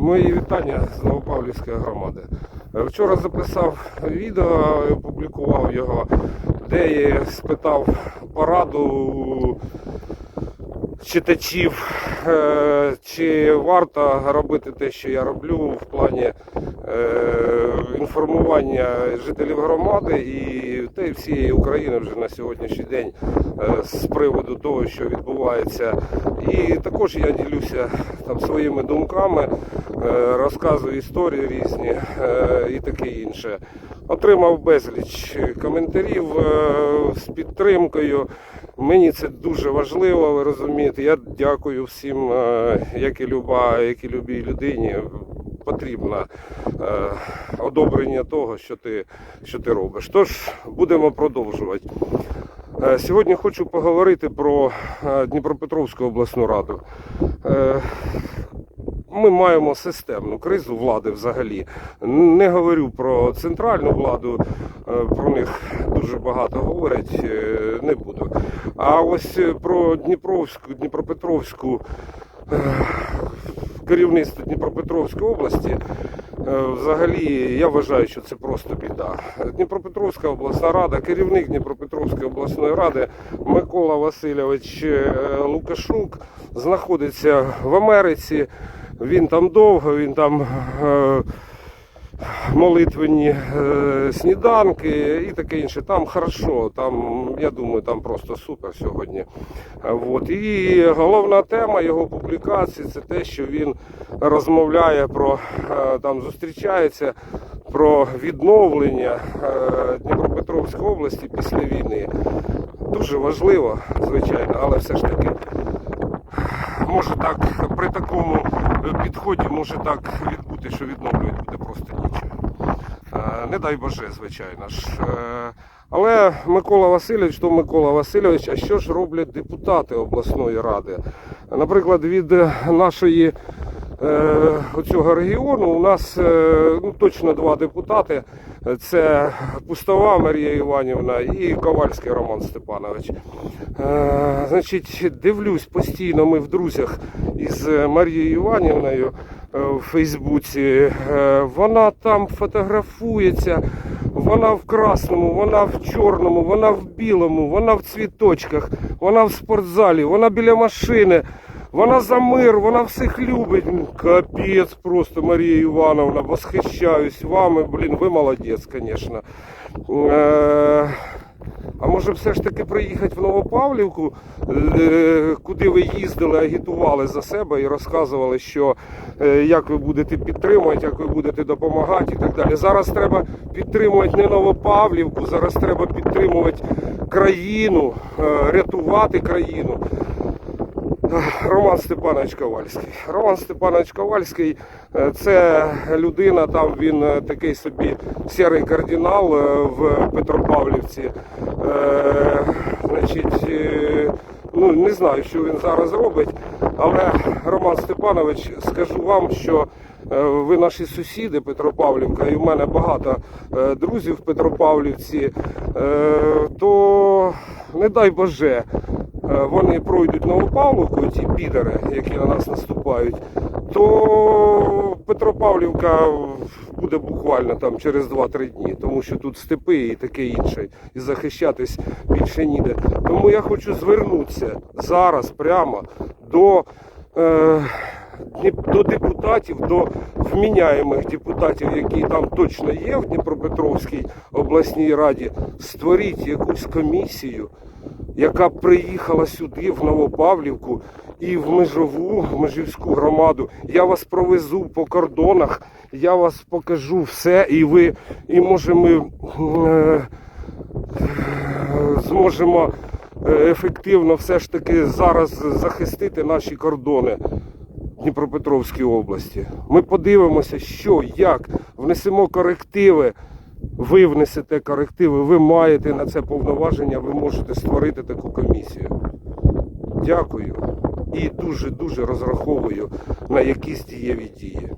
Мої вітання з Новопавлівської громади. Е, Вчора записав відео, опублікував його, де я спитав пораду читачів, е, чи варто робити те, що я роблю в плані інформування жителів громади і та й всієї України вже на сьогоднішній день е, з приводу того, що відбувається. І також я ділюся там своїми думками, е, розказую історії різні е, і таке інше. Отримав безліч коментарів з підтримкою. Мені це дуже важливо, ви розумієте. Я дякую всім, як і люба, як і любій людині. Потрібно е, одобрення того, що ти, що ти робиш. Тож будемо продовжувати. Е, Сьогодні хочу поговорити про е, Дніпропетровську обласну раду. Е, Ми маємо системну кризу влади взагалі. Не говорю про центральну владу, е, про них дуже багато говорять, е, не буду. А ось е, про Дніпровську, Дніпропетровську е, керівництво Дніпропетровської області. Е, Взагалі, я вважаю, що це просто біда. Дніпропетровська обласна рада, керівник Дніпропетровської обласної ради Микола Васильович е, Лукашук знаходиться в Америці. Він там довго, він там е, молитвені е, сніданки і таке інше. Там хорошо, там, я думаю, там просто супер сьогодні. От. І головна тема його публікації це те, що він розмовляє про е, там зустрічається про відновлення е, Дніпропетровської області після війни. Дуже важливо, звичайно, але все ж таки може так при такому підході може так відбути, що відновлювати буде просто Не дай Боже, звичайно ж. Е, Але Микола Васильович, то Микола Васильович, а що ж роблять депутати обласної ради? Наприклад, від нашої е, оцього регіону у нас е, ну, точно два депутати. Це Пустова Марія Іванівна і Ковальський Роман Степанович. Значить, дивлюсь постійно ми в друзях із Марією Іванівною в Фейсбуці. Е, Вона там фотографується, вона в красному, вона в чорному, вона в білому, вона в цвіточках, вона в спортзалі, вона біля машини. Вона за мир, вона всіх любить. Капець просто, Марія Івановна, восхищаюсь вами. Блін, ви молодець, звісно. А може все ж таки приїхати в Новопавлівку, е, куди ви їздили, агітували за себе і розказували, що е, як ви будете підтримувати, як ви будете допомагати і так далі. Зараз треба підтримувати не Новопавлівку, зараз треба підтримувати країну, е, рятувати країну. Роман Степанович Ковальський. Роман Степанович Ковальський е, це людина, там він е, такий собі сірий кардинал е, в Петропавлівці. Значить, ну не знаю, що він зараз робить, але Роман Степанович, скажу вам, що е, ви наші сусіди Петропавлівка, і в мене багато е, друзів в Петропавлівці, е, то не дай Боже. Вони пройдуть Новопавловку, ті підери, які на нас наступають, то Петропавлівка буде буквально там через 2-3 дні, тому що тут степи і таке інше, і захищатись більше ніде. Тому я хочу звернутися зараз прямо до. Е, до депутатів, до вміняємих депутатів, які там точно є в Дніпропетровській обласній раді, створіть якусь комісію, яка приїхала сюди, в Новопавлівку і в Межову, Межівську громаду. Я вас провезу по кордонах, я вас покажу все, і ви, і може ми е, зможемо е, ефективно все ж таки зараз захистити наші кордони. Дніпропетровській області. Ми подивимося, що, як, внесемо корективи. Ви внесете корективи, ви маєте на це повноваження, ви можете створити таку комісію. Дякую і дуже-дуже розраховую на якісь дієві дії.